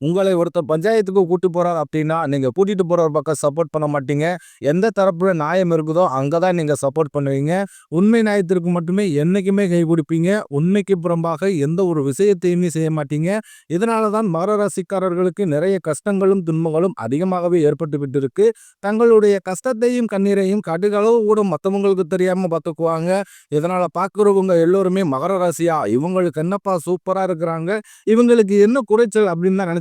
உங்களை ஒருத்தர் பஞ்சாயத்துக்கு கூட்டி போகிறார் அப்படின்னா நீங்கள் கூட்டிகிட்டு போகிற பக்கம் சப்போர்ட் பண்ண மாட்டீங்க. எந்த தரப்புல நியாயம் இருக்குதோ அங்கே தான் நீங்கள் சப்போர்ட் பண்ணுவீங்க. உண்மை நியாயத்திற்கு மட்டுமே என்றைக்குமே கை கொடுப்பீங்க. உண்மைக்கு புறம்பாக எந்த ஒரு விஷயத்தையுமே செய்ய மாட்டீங்க. இதனாலதான் மகர ராசிக்காரர்களுக்கு நிறைய கஷ்டங்களும் துன்பங்களும் அதிகமாகவே ஏற்பட்டு விட்டு தங்களுடைய கஷ்டத்தையும் கண்ணீரையும் கடுகளவு கூட மற்றவங்களுக்கு தெரியாமல் பார்த்துக்குவாங்க. இதனால் பார்க்குறவங்க எல்லோருமே மகர ராசியா? இவங்களுக்கு என்னப்பா சூப்பராக இருக்கிறாங்க? இவங்களுக்கு என்ன குறைச்சல் அப்படின்னு தான்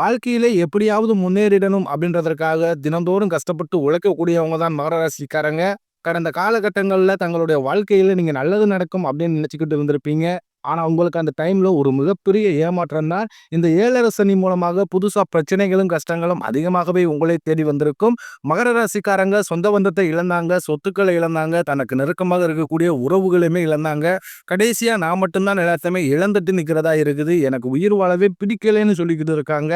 வாழ்க்கையிலே எப்படியாவது முன்னேறிடணும் அப்படின்றதற்காக தினந்தோறும் கஷ்டப்பட்டு உழைக்கக்கூடியவங்க தான் மகர ராசிக்காரங்க கடந்த காலகட்டங்களில் தங்களுடைய வாழ்க்கையில் நீங்கள் நல்லது நடக்கும் அப்படின்னு நினச்சிக்கிட்டு இருந்திருப்பீங்க. ஆனால் உங்களுக்கு அந்த டைமில் ஒரு மிகப்பெரிய ஏமாற்றம் தான் இந்த ஏழரை சனி மூலமாக புதுசாக பிரச்சனைகளும் கஷ்டங்களும் அதிகமாகவே உங்களை தேடி வந்திருக்கும். மகர ராசிக்காரங்க சொந்த பந்தத்தை இழந்தாங்க சொத்துக்களை இழந்தாங்க தனக்கு நெருக்கமாக இருக்கக்கூடிய உறவுகளையுமே இழந்தாங்க. கடைசியாக நான் மட்டும்தான் எல்லாத்தையுமே இழந்துட்டு நிற்கிறதா இருக்குது. எனக்கு உயிர் வாழவே பிடிக்கலைன்னு சொல்லிக்கிட்டு இருக்காங்க.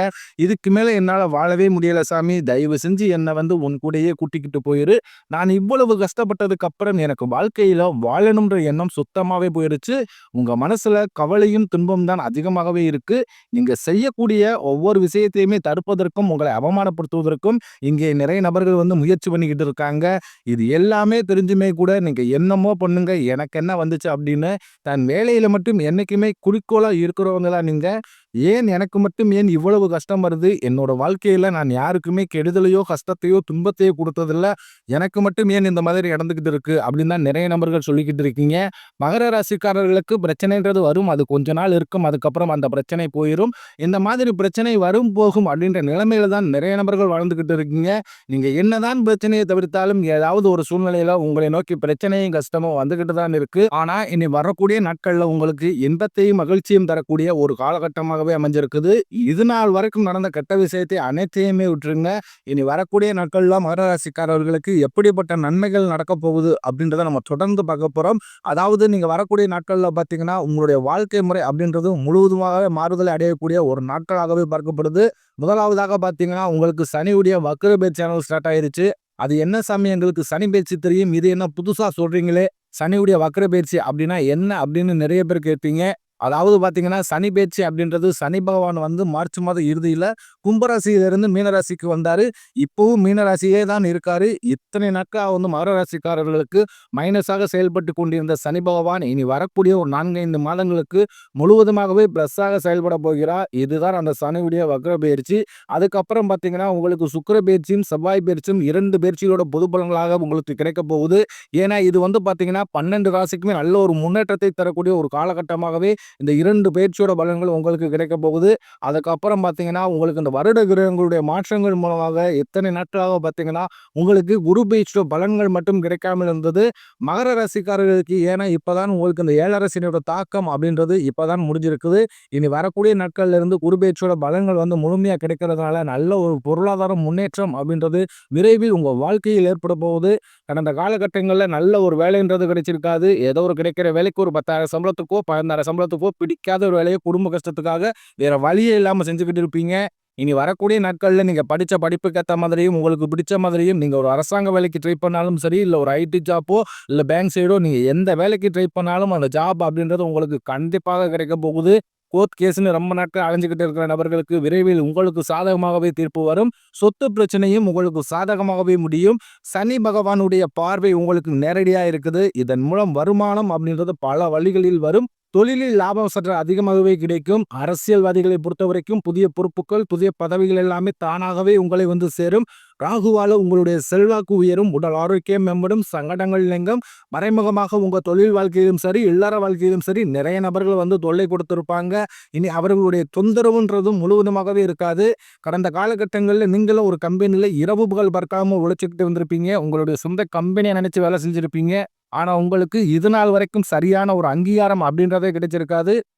இதுக்கு மேலே என்னால் வாழவே முடியல சாமி. தயவு செஞ்சு என்னை வந்து உன் கூடயே கூட்டிக்கிட்டு போயிரு. நான் இவ்வளவு கஷ்டப்பட்டதுக்கு அப்புறம் எனக்கு வாழ்க்கையில் வாழணுன்ற எண்ணம் சுத்தமாகவே போயிருச்சு. உங்கள் மன மனசுல கவலையும் துன்பம் தான் அதிகமாகவே இருக்கு. நீங்க செய்யக்கூடிய ஒவ்வொரு விஷயத்தையுமே தடுப்பதற்கும் உங்களை அவமானப்படுத்துவதற்கும் இங்கே நிறைய நபர்கள் வந்து முயற்சி பண்ணிக்கிட்டு இருக்காங்க. இது எல்லாமே தெரிஞ்சுமே கூட நீங்க என்னமோ பண்ணுங்க எனக்கு என்ன வந்துச்சு அப்படின்னு தன் வேலையில மட்டும் என்னைக்குமே குறிக்கோளா இருக்கிறவங்க தான் நீங்க ஏன் எனக்கு மட்டும் ஏன் இவ்வளவு கஷ்டம் வருது? என்னோட வாழ்க்கையில நான் யாருக்குமே கெடுதலையோ கஷ்டத்தையோ துன்பத்தையோ கொடுத்ததில்ல. எனக்கு மட்டும் ஏன் இந்த மாதிரி நடந்துகிட்டு இருக்கு? அப்படின்னு தான் நிறைய நபர்கள் சொல்லிக்கிட்டு இருக்கீங்க. மகர ராசிக்காரர்களுக்கு பிரச்சனைன்றது வரும். அது கொஞ்ச நாள் இருக்கும். அதுக்கப்புறம் அந்த பிரச்சனை போயிடும் இந்த மாதிரி பிரச்சனை வரும் போகும் அப்படின்ற நிலைமையில தான் நிறைய நபர்கள் வாழ்ந்துகிட்டு இருக்கீங்க. நீங்க என்னதான் பிரச்சனையை தவிர்த்தாலும் ஏதாவது ஒரு சூழ்நிலையில உங்களை நோக்கி பிரச்சனையும் கஷ்டமும் வந்துகிட்டு தான் இருக்கு. ஆனா இனி வரக்கூடிய நாட்கள்ல உங்களுக்கு இன்பத்தையும் மகிழ்ச்சியும் தரக்கூடிய ஒரு காலகட்டமாக நாளாகவே அமைஞ்சிருக்குது. இது நாள் வரைக்கும் நடந்த கெட்ட விஷயத்தை அனைத்தையுமே விட்டுருங்க. இனி வரக்கூடிய நாட்கள்லாம் மகர ராசிக்காரர்களுக்கு எப்படிப்பட்ட நன்மைகள் நடக்க போகுது அப்படின்றத நம்ம தொடர்ந்து பார்க்க போகிறோம் அதாவது நீங்கள் வரக்கூடிய நாட்களில் பார்த்தீங்கன்னா உங்களுடைய வாழ்க்கை முறை அப்படின்றது முழுவதுமாகவே மாறுதலை அடையக்கூடிய ஒரு நாட்களாகவே பார்க்கப்படுது. முதலாவதாக பார்த்தீங்கன்னா உங்களுக்கு சனியுடைய வக்ர சேனல் ஸ்டார்ட் ஆயிருச்சு. அது என்ன சாமி? எங்களுக்கு சனி பயிற்சி தெரியும். இது என்ன புதுசாக சொல்கிறீங்களே சனியுடைய வக்ர பயிற்சி அப்படின்னா என்ன அப்படின்னு நிறைய பேர் கேட்பீங்க. அதாவது பார்த்தீங்கன்னா சனி பேச்சு அப்படின்றது சனி பகவான் வந்து மார்ச் மாதம் இறுதியில் கும்பராசியிலிருந்து மீனராசிக்கு வந்தார். இப்போவும் மீனராசியே தான் இருக்கார். இத்தனை நாட்களாக வந்து மகர ராசிக்காரர்களுக்கு மைனஸாக செயல்பட்டு கொண்டிருந்த சனி பகவான் இனி வரக்கூடிய ஒரு நான்கைந்து மாதங்களுக்கு முழுவதுமாகவே ப்ளஸ்ஸாக செயல்பட போகிறார். இதுதான் அந்த சனியுடைய வக்ர பயிற்சி. அதுக்கப்புறம் பார்த்தீங்கன்னா உங்களுக்கு சுக்கர பயிற்சியும் செவ்வாய் பயிற்சியும் இரண்டு பயிற்சிகளோட பொது பலன்களாக உங்களுக்கு கிடைக்க போகுது. ஏன்னா இது வந்து பார்த்தீங்கன்னா பன்னெண்டு ராசிக்குமே நல்ல ஒரு முன்னேற்றத்தை தரக்கூடிய ஒரு காலகட்டமாகவே இந்த இரண்டு பயிற்சியோட பலன்கள் உங்களுக்கு கிடைக்க போகுது. அதுக்கப்புறம் பார்த்தீங்கன்னா உங்களுக்கு இந்த வருட கிரகங்களுடைய மாற்றங்கள் மூலமாக எத்தனை நாட்களாக பார்த்தீங்கன்னா உங்களுக்கு குரு பயிற்சியோட பலன்கள் மட்டும் கிடைக்காமல் இருந்தது. மகர ராசிக்காரர்களுக்கு ஏன்னா இப்போதான் உங்களுக்கு இந்த ஏழரசினோட தாக்கம் அப்படின்றது இப்போதான் முடிஞ்சிருக்குது. இனி வரக்கூடிய நாட்கள்ல இருந்து குரு பயிற்சியோட பலன்கள் வந்து முழுமையாக கிடைக்கிறதுனால நல்ல ஒரு பொருளாதார முன்னேற்றம் அப்படின்றது விரைவில் உங்கள் வாழ்க்கையில் ஏற்பட போகுது. கடந்த காலகட்டங்களில் நல்ல ஒரு வேலைன்றது கிடைச்சிருக்காது. ஏதோ ஒரு கிடைக்கிற வேலைக்கு ஒரு பத்தாயிரம் சம்பளத்துக்கோ பதினாயிரம் சம்பளத்துக்கோ கஷ்டத்துக்கோ பிடிக்காத ஒரு வேலையை குடும்ப கஷ்டத்துக்காக வேறு வழியே இல்லாமல் செஞ்சுக்கிட்டு இருப்பீங்க. இனி வரக்கூடிய நாட்களில் நீங்கள் படித்த படிப்புக்கு ஏற்ற மாதிரியும் உங்களுக்கு பிடிச்ச மாதிரியும் நீங்கள் ஒரு அரசாங்க வேலைக்கு ட்ரை பண்ணாலும் சரி இல்லை ஒரு ஐடி ஜாப்போ இல்லை பேங்க் சைடோ நீங்கள் எந்த வேலைக்கு ட்ரை பண்ணாலும் அந்த ஜாப் அப்படின்றது உங்களுக்கு கண்டிப்பாக கிடைக்க போகுது. கோர்ட் கேஸ்னு ரொம்ப நாட்கள் அலைஞ்சிக்கிட்டு இருக்கிற நபர்களுக்கு விரைவில் உங்களுக்கு சாதகமாகவே தீர்ப்பு வரும். சொத்து பிரச்சனையும் உங்களுக்கு சாதகமாகவே முடியும். சனி பகவானுடைய பார்வை உங்களுக்கு நேரடியாக இருக்குது. இதன் மூலம் வருமானம் அப்படின்றது பல வழிகளில் வரும். தொழிலில் லாபம் சற்று அதிகமாகவே கிடைக்கும். அரசியல்வாதிகளை பொறுத்த வரைக்கும் புதிய பொறுப்புகள் புதிய பதவிகள் எல்லாமே தானாகவே உங்களை வந்து சேரும். ராகுவால உங்களுடைய செல்வாக்கு உயரும் உடல் ஆரோக்கியம் மேம்படும் சங்கடங்கள் நீங்கும். மறைமுகமாக உங்க தொழில் வாழ்க்கையிலும் சரி இல்லற வாழ்க்கையிலும் சரி நிறைய நபர்கள் வந்து தொல்லை கொடுத்திருப்பாங்க. இனி அவர்களுடைய தொந்தரவுன்றதும் முழுவதுமாகவே இருக்காது. கடந்த காலகட்டங்களில் நீங்களும் ஒரு கம்பெனியில் இரவு புகழ் பார்க்காம உழைச்சிக்கிட்டு வந்திருப்பீங்க. உங்களுடைய சொந்த கம்பெனியை நினைச்சு வேலை செஞ்சிருப்பீங்க. ஆனா உங்களுக்கு இது நாள் வரைக்கும் சரியான ஒரு அங்கீகாரம் அப்படின்றதே கிடைச்சிருக்காது.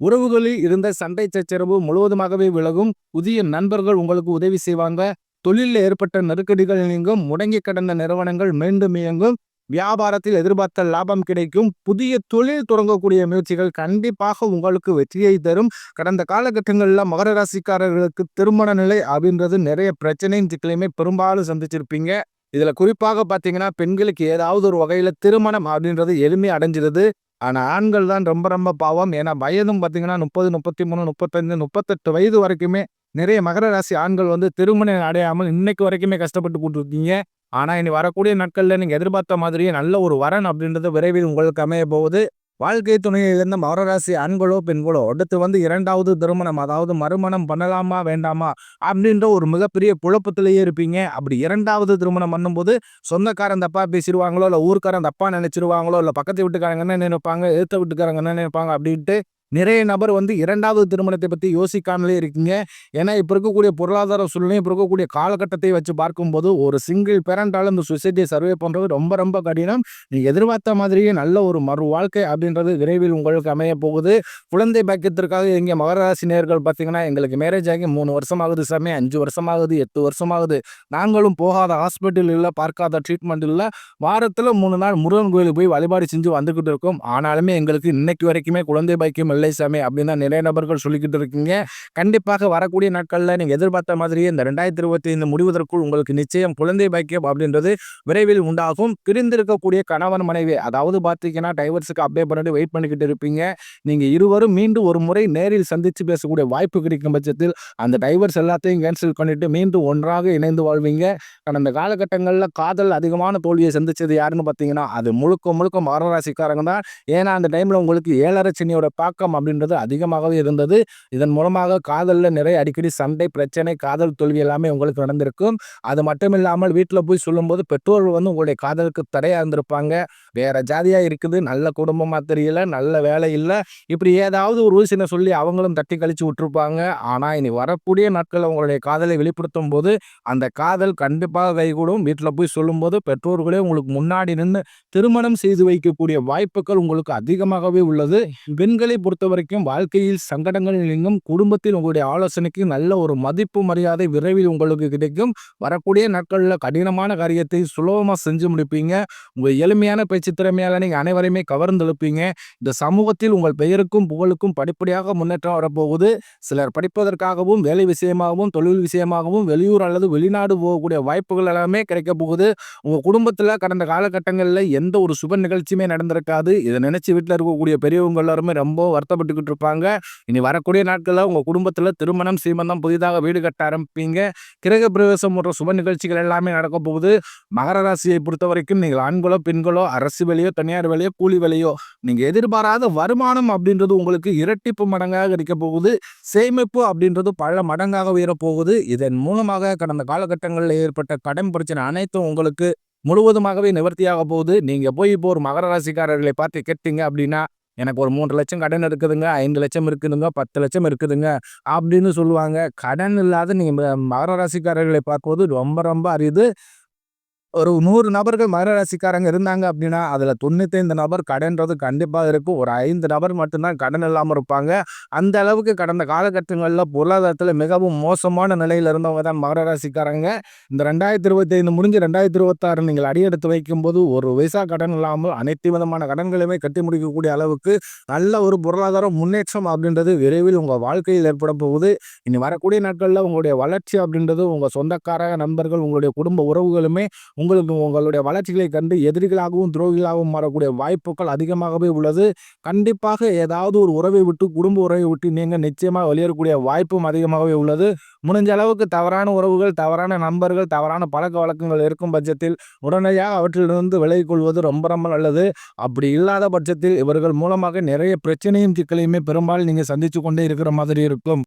உறவுகளில் இருந்த சண்டை சச்சரவு முழுவதுமாகவே விலகும். புதிய நண்பர்கள் உங்களுக்கு உதவி செய்வாங்க. தொழிலில் ஏற்பட்ட நெருக்கடிகள் நீங்கும். முடங்கி கிடந்த நிறுவனங்கள் மீண்டும் இயங்கும். வியாபாரத்தில் எதிர்பார்த்த லாபம் கிடைக்கும். புதிய தொழில் தொடங்கக்கூடிய முயற்சிகள் கண்டிப்பாக உங்களுக்கு வெற்றியை தரும். கடந்த காலகட்டங்களில் மகர ராசிக்காரர்களுக்கு திருமண நிலை அப்படின்றது நிறைய பிரச்சனையும் சிக்கலையுமே பெரும்பாலும் சந்திச்சிருப்பீங்க. இதுல குறிப்பாக பாத்தீங்கன்னா பெண்களுக்கு ஏதாவது ஒரு வகையில திருமணம் அப்படின்றது எளிமை அடைஞ்சிருது. ஆனால் ஆண்கள் தான் ரொம்ப ரொம்ப பாவம். ஏன்னா வயதும் பார்த்தீங்கன்னா முப்பது முப்பத்தி மூணு முப்பத்தஞ்சு முப்பத்தெட்டு வயது வரைக்குமே நிறைய மகர ராசி ஆண்கள் வந்து திருமணம் அடையாமல் இன்னைக்கு வரைக்குமே கஷ்டப்பட்டு போட்டுருக்கீங்க. ஆனால் இனி வரக்கூடிய நாட்களில் நீங்கள் எதிர்பார்த்த மாதிரியே நல்ல ஒரு வரன் அப்படின்றது விரைவில் உங்களுக்கு அமைய போகுது. வாழ்க்கை துணையை இருந்த மகராசி ஆண்களோ பெண்களோ அடுத்து வந்து இரண்டாவது திருமணம் அதாவது மறுமணம் பண்ணலாமா வேண்டாமா அப்படின்ற ஒரு மிகப்பெரிய குழப்பத்திலேயே இருப்பீங்க. அப்படி இரண்டாவது திருமணம் பண்ணும்போது சொந்தக்காரன் தப்பா பேசிடுவாங்களோ இல்லை ஊருக்காரன் தப்பா நினைச்சிருவாங்களோ இல்லை பக்கத்து வீட்டுக்காரங்க என்ன நினைப்பாங்க எழுத்த வீட்டுக்காரங்க என்ன நினைப்பாங்க அப்படின்ட்டு நிறைய நபர் வந்து இரண்டாவது திருமணத்தை பற்றி யோசிக்காமலே இருக்கீங்க. ஏன்னா இப்போ இருக்கக்கூடிய பொருளாதார சூழ்நிலை இப்போ இருக்கக்கூடிய காலகட்டத்தை வச்சு பார்க்கும்போது ஒரு சிங்கிள் பேரண்டால் இந்த சொசைட்டியை சர்வே பண்ணுறது ரொம்ப ரொம்ப கடினம். நீங்கள் எதிர்பார்த்த மாதிரியே நல்ல ஒரு மறு வாழ்க்கை அப்படின்றது விரைவில் உங்களுக்கு அமைய போகுது. குழந்தை பாக்கியத்திற்காக இங்கே மகராசி நேர்கள் பார்த்தீங்கன்னா எங்களுக்கு மேரேஜ் ஆகி மூணு வருஷம் ஆகுது சாமி அஞ்சு வருஷம் ஆகுது எட்டு வருஷம் ஆகுது நாங்களும் போகாத ஹாஸ்பிட்டல் இல்லை பார்க்காத ட்ரீட்மெண்ட் இல்லை. வாரத்தில் மூணு நாள் முருகன் கோயிலுக்கு போய் வழிபாடு செஞ்சு வந்துக்கிட்டு இருக்கோம். ஆனாலுமே எங்களுக்கு இன்னைக்கு வரைக்குமே குழந்தை பாக்கியம் இல்லை சாமி அப்படின்னு தான் நிறைய நபர்கள் சொல்லிக்கிட்டு இருக்கீங்க. கண்டிப்பாக வரக்கூடிய நாட்களில் நீங்கள் எதிர்பார்த்த மாதிரியே இந்த ரெண்டாயிரத்தி இருபத்தி ஐந்து முடிவதற்குள் உங்களுக்கு நிச்சயம் குழந்தை பாக்கியம் அப்படின்றது விரைவில் உண்டாகும். பிரிந்திருக்கக்கூடிய கணவன் மனைவி அதாவது பார்த்தீங்கன்னா டைவர்ஸுக்கு அப்ளை பண்ணிட்டு வெயிட் பண்ணிக்கிட்டு இருப்பீங்க. நீங்கள் இருவரும் மீண்டும் ஒரு முறை நேரில் சந்தித்து பேசக்கூடிய வாய்ப்பு கிடைக்கும் பட்சத்தில் அந்த டைவர்ஸ் எல்லாத்தையும் கேன்சல் பண்ணிட்டு மீண்டும் ஒன்றாக இணைந்து வாழ்வீங்க. கடந்த காலகட்டங்களில் காதல் அதிகமான தோல்வியை சந்திச்சது யாருன்னு பார்த்தீங்கன்னா அது முழுக்க முழுக்க மகராசிக்காரங்க தான். ஏன்னா அந்த டைமில் உங்களுக்கு ஏழரை சனியோட தாக்கம் தாக்கம் அப்படின்றது அதிகமாகவே இருந்தது. இதன் மூலமாக காதலில் நிறைய அடிக்கடி சண்டை பிரச்சனை காதல் தோல்வி எல்லாமே உங்களுக்கு நடந்திருக்கும். அது மட்டும் இல்லாமல் வீட்டில் போய் சொல்லும்போது பெற்றோர்கள் வந்து உங்களுடைய காதலுக்கு தடையாக இருந்திருப்பாங்க. வேற ஜாதியாக இருக்குது நல்ல குடும்பமாக தெரியல நல்ல வேலை இல்லை. இப்படி ஏதாவது ஒரு ரூசினை சொல்லி அவங்களும் தட்டி கழிச்சு விட்டுருப்பாங்க. ஆனால் இனி வரக்கூடிய நாட்கள் உங்களுடைய காதலை வெளிப்படுத்தும் போது அந்த காதல் கண்டிப்பாக கைகூடும். வீட்டில் போய் சொல்லும்போது பெற்றோர்களே உங்களுக்கு முன்னாடி நின்று திருமணம் செய்து வைக்கக்கூடிய வாய்ப்புகள் உங்களுக்கு அதிகமாகவே உள்ளது. பெண்களை பொறுத்த பொறுத்த வரைக்கும் வாழ்க்கையில் சங்கடங்கள் நீங்கும். குடும்பத்தில் உங்களுடைய ஆலோசனைக்கு நல்ல ஒரு மதிப்பு மரியாதை விரைவில் உங்களுக்கு கிடைக்கும். வரக்கூடிய நாட்களில் கடினமான காரியத்தை சுலபமாக செஞ்சு முடிப்பீங்க. உங்கள் எளிமையான பேச்சு திறமையால் நீங்கள் அனைவரையுமே கவர்ந்தெழுப்பீங்க இந்த சமூகத்தில் உங்கள் பெயருக்கும் புகழுக்கும் படிப்படியாக முன்னேற்றம் வரப்போகுது. சிலர் படிப்பதற்காகவும் வேலை விஷயமாகவும் தொழில் விஷயமாகவும் வெளியூர் அல்லது வெளிநாடு போகக்கூடிய வாய்ப்புகள் எல்லாமே கிடைக்க போகுது. உங்கள் குடும்பத்தில் கடந்த காலகட்டங்களில் எந்த ஒரு சுப நிகழ்ச்சியுமே நடந்திருக்காது. இதை நினச்சி வீட்டில் இருக்கக்கூடிய பெரியவங்க எல்லாருமே ரொம்ப வருத்தப்பட்டுக்கிட்டு இருப்பாங்க. இனி வரக்கூடிய நாட்களில் உங்கள் குடும்பத்தில் திருமணம் சீமந்தம் புதிதாக வீடு கட்ட ஆரம்பிப்பீங்க. கிரக பிரவேசம் போன்ற சுப நிகழ்ச்சிகள் எல்லாமே நடக்க போகுது. மகர ராசியை பொறுத்த வரைக்கும் நீங்கள் ஆண்களோ பெண்களோ அரசு வேலையோ தனியார் வேலையோ கூலி வேலையோ நீங்கள் எதிர்பாராத வருமானம் அப்படின்றது உங்களுக்கு இரட்டிப்பு மடங்காக இருக்க போகுது. சேமிப்பு அப்படின்றது பல மடங்காக உயரப்போகுது இதன் மூலமாக கடந்த காலகட்டங்களில் ஏற்பட்ட கடன் பிரச்சனை அனைத்தும் உங்களுக்கு முழுவதுமாகவே நிவர்த்தியாக போகுது. நீங்கள் போய் இப்போ ஒரு மகர ராசிக்காரர்களை பார்த்து கேட்டீங்க அப்படின்னா எனக்கு ஒரு மூன்று லட்சம் கடன் இருக்குதுங்க ஐந்து லட்சம் இருக்குதுங்க பத்து லட்சம் இருக்குதுங்க அப்படின்னு சொல்லுவாங்க. கடன் இல்லாத நீங்கள் மகர ராசிக்காரர்களை பார்க்கும்போது ரொம்ப ரொம்ப அரிது. ஒரு நூறு நபர்கள் மகர ராசிக்காரங்க இருந்தாங்க அப்படின்னா அதில் தொண்ணூத்தைந்து நபர் கடன்றது கண்டிப்பாக இருக்கும். ஒரு ஐந்து நபர் மட்டும்தான் கடன் இல்லாமல் இருப்பாங்க. அந்த அளவுக்கு கடந்த காலகட்டங்களில் பொருளாதாரத்தில் மிகவும் மோசமான நிலையில் இருந்தவங்க தான் மகர ராசிக்காரங்க இந்த ரெண்டாயிரத்தி இருபத்தி ஐந்து முடிஞ்சு ரெண்டாயிரத்தி இருபத்தாறு நீங்கள் அடியெடுத்து வைக்கும்போது ஒரு விசா கடன் இல்லாமல் அனைத்து விதமான கடன்களையுமே கட்டி முடிக்கக்கூடிய அளவுக்கு நல்ல ஒரு பொருளாதார முன்னேற்றம் அப்படின்றது விரைவில் உங்கள் வாழ்க்கையில் ஏற்பட போகுது. இனி வரக்கூடிய நாட்களில் உங்களுடைய வளர்ச்சி அப்படின்றது உங்கள் சொந்தக்கார நண்பர்கள் உங்களுடைய குடும்ப உறவுகளுமே உங்களுக்கு உங்களுடைய வளர்ச்சிகளை கண்டு எதிரிகளாகவும் துரோகிகளாகவும் மாறக்கூடிய வாய்ப்புகள் அதிகமாகவே உள்ளது. கண்டிப்பாக ஏதாவது ஒரு உறவை விட்டு குடும்ப உறவை விட்டு நீங்கள் நிச்சயமாக வெளியேறக்கூடிய வாய்ப்பும் அதிகமாகவே உள்ளது. முடிஞ்ச அளவுக்கு தவறான உறவுகள் தவறான நண்பர்கள் தவறான பழக்க வழக்கங்கள் இருக்கும் பட்சத்தில் உடனடியாக அவற்றிலிருந்து விலகிக் கொள்வது ரொம்ப ரொம்ப நல்லது. அப்படி இல்லாத பட்சத்தில் இவர்கள் மூலமாக நிறைய பிரச்சனையும் சிக்கலையுமே பெரும்பாலும் நீங்கள் சந்தித்து கொண்டே இருக்கிற மாதிரி இருக்கும்.